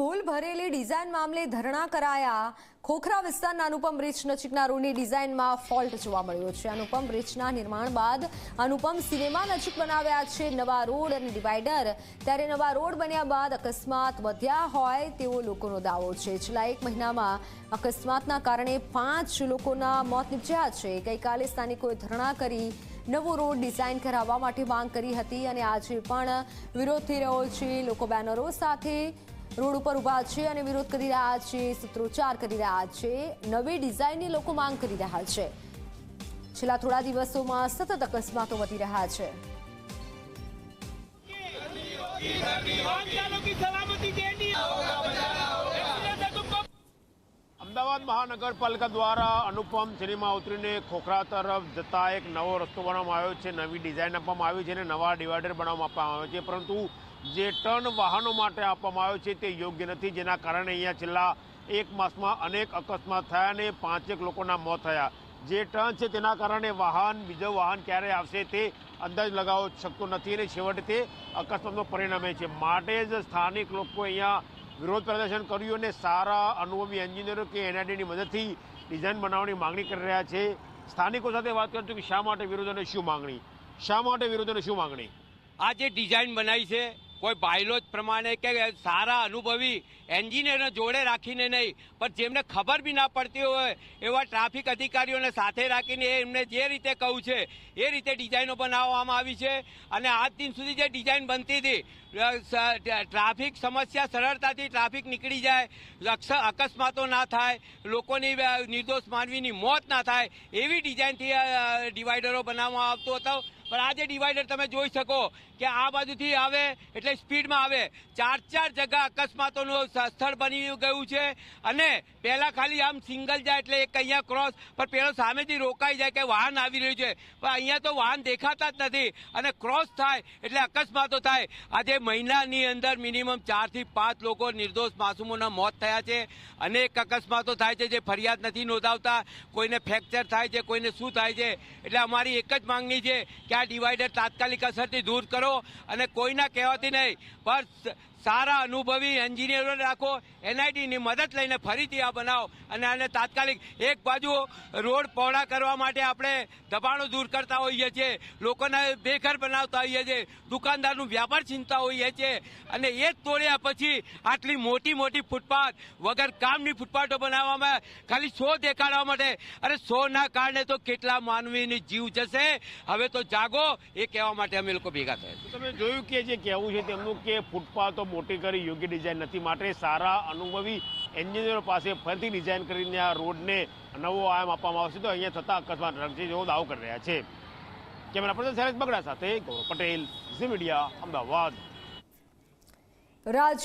ભૂલ ભરેલી ડિઝાઇન મામલે ધરણા કરાયા. ખોખરા વિસ્તારના અનુપમ બ્રિજ નજીકના રોડની ડિઝાઇનમાં ફોલ્ટ જોવા મળ્યો છે. અનુપમ બ્રિજના નિર્માણ બાદ અનુપમ સિનેમા નજીક બનાવ્યા છે નવા રોડ અને ડિવાઈડર ત્યારે નવા રોડ બન્યા બાદ અકસ્માત વધ્યા હોય તેવો લોકોનો દાવો છે. છેલ્લા એક મહિનામાં અકસ્માતના કારણે પાંચ લોકોના મોત નીપજ્યા છે. ગઈકાલે સ્થાનિકોએ ધરણા કરી નવો રોડ ડિઝાઇન કરાવવા માટે માંગ કરી હતી અને આજે પણ વિરોધ થઈ રહ્યો છે. લોકો બેનરો સાથે રોડ ઉપર ઊભા છે અને વિરોધ કરી રહ્યા છે, સૂત્રોચ્ચાર કરી રહ્યા છે, નવી ડિઝાઇનની લોકો માંગ કરી રહ્યા છે. છેલ્લા થોડા દિવસોમાં સતત અકસ્માતો વધી રહ્યા છે. અમદાવાદ મહાનગરપાલિકા દ્વારા અનુપમ સિનેમા ઉતરીને ખોખરા તરફ જતા એક નવો રસ્તો બનાવવામાં આવ્યો છે. નવી ડિઝાઇન આપવામાં આવી છે અને નવા ડિવાઈડર બનાવવામાં આવ્યો છે. પરંતુ જે ટર્ન વાહનો માટે આપવામાં આવ્યો છે તે યોગ્ય નથી. જેના કારણે અહીંયા છેલ્લા એક માસમાં અનેક અકસ્માત થયા અને પાંચેક લોકોના મોત થયા. જે ટર્ન છે તેના કારણે વાહન, બીજો વાહન ક્યારે આવશે તે અંદાજ લગાવો શકતો નથી અને છેવટે તે અકસ્માતનો પરિણામે છે. માટે જ સ્થાનિક લોકો અહીંયા વિરોધ પ્રદર્શન કર્યું અને સારા અનુભવી એન્જિનિયરો કે એનઆઈડીની મદદથી ડિઝાઇન બનાવવાની માંગણી કરી રહ્યા છે. સ્થાનિકો સાથે વાત કરશું કે શા માટે વિરોધ અને શું માંગણી? શા માટે વિરોધ અને શું માંગણી? આ જે ડિઝાઇન બનાવી છે કોઈ બાયલોજ પ્રમાણે કે સારા અનુભવી એન્જિનિયરને જોડે રાખીને નહીં, પણ જેમને ખબર બી ના પડતી હોય, એવા ટ્રાફિક અધિકારીઓને સાથે રાખીને એમને જે રીતે કહું છે, એ રીતે ડિઝાઇનો બનાવવામાં આવી છે. અને આજ દિન સુધી જે ડિઝાઇન બનતી હતી ટ્રાફિક સમસ્યા સરળતાથી ટ્રાફિક નીકળી જાય અકસ્માતો ના થાય, લોકોની નિર્દોષ માનવીની મોત ના થાય, એવી ડિઝાઇનથી ડિવાઈડરો બનાવવામાં આવતો હતો. પણ આ જે ડિવાઈડર તમે જોઈ શકો કે આ બાજુથી આવે એટલે સ્પીડમાં આવે. ચાર ચાર જગા અકસ્માતોનું સ્થળ બની ગયું છે અને પહેલાં ખાલી આમ સિંગલ જાય એટલે એક અહીંયા ક્રોસ પણ પેલો સામેથી રોકાઈ જાય કે વાહન આવી રહ્યું છે. પણ અહીંયા તો વાહન દેખાતા જ નથી અને ક્રોસ થાય એટલે અકસ્માતો થાય. આજે મહિનાની અંદર મિનિમમ ચારથી પાંચ લોકો નિર્દોષ માસૂમોના મોત થયા છે. અનેક અકસ્માતો થાય છે જે ફરિયાદ નથી નોંધાવતા. કોઈને ફ્રેક્ચર થાય છે, કોઈને શું થાય છે. એટલે અમારી એક જ માંગણી છે કે આ ડિવાઈડર તાત્કાલિક અસરથી દૂર કરો અને કોઈના કહેવાથી નહીં પણ સારા અનુભવી એન્જિનિયરો રાખો એનઆઈટીની મદદ લઈને ફરીથી આ બનાવો અને આને તાત્કાલિક એક બાજુ રોડ પહોળા કરવા માટે આપણે દબાણો દૂર કરતા હોઈએ છીએ, લોકોને બેઘર બનાવતા હોઈએ છીએ, દુકાનદારનું વ્યાપાર છીનતા હોઈએ છીએ અને એ જ તોડ્યા પછી આટલી મોટી મોટી ફૂટપાથ વગર કામની ફૂટપાથો બનાવવામાં ખાલી શો દેખાડવા માટે, અરે શોના કારણે તો કેટલા માનવીની જીવ જશે? હવે તો જાગો, એ કહેવા માટે અમે લોકો ભેગા થયા તમે જોયું કે જે કહેવું છે તેમનું કે ફૂટપાથો મોટી કરી, યોગ્ય ડિઝાઇન નથી. માટે સારા અનુભવી એન્જિનિયરો પાસે ફરીથી ડિઝાઇન કરીને આ રોડને નવો આયામ આપવામાં આવશે. તો અહીંયા થતા અકસ્માત. રંગશે જેવો દાવો કરી રહ્યા છે. કેમેરા પર્સન શૈલેષ બગડા સાથે ગૌરવ પટેલ, ઝી મીડિયા, અમદાવાદ. રાજ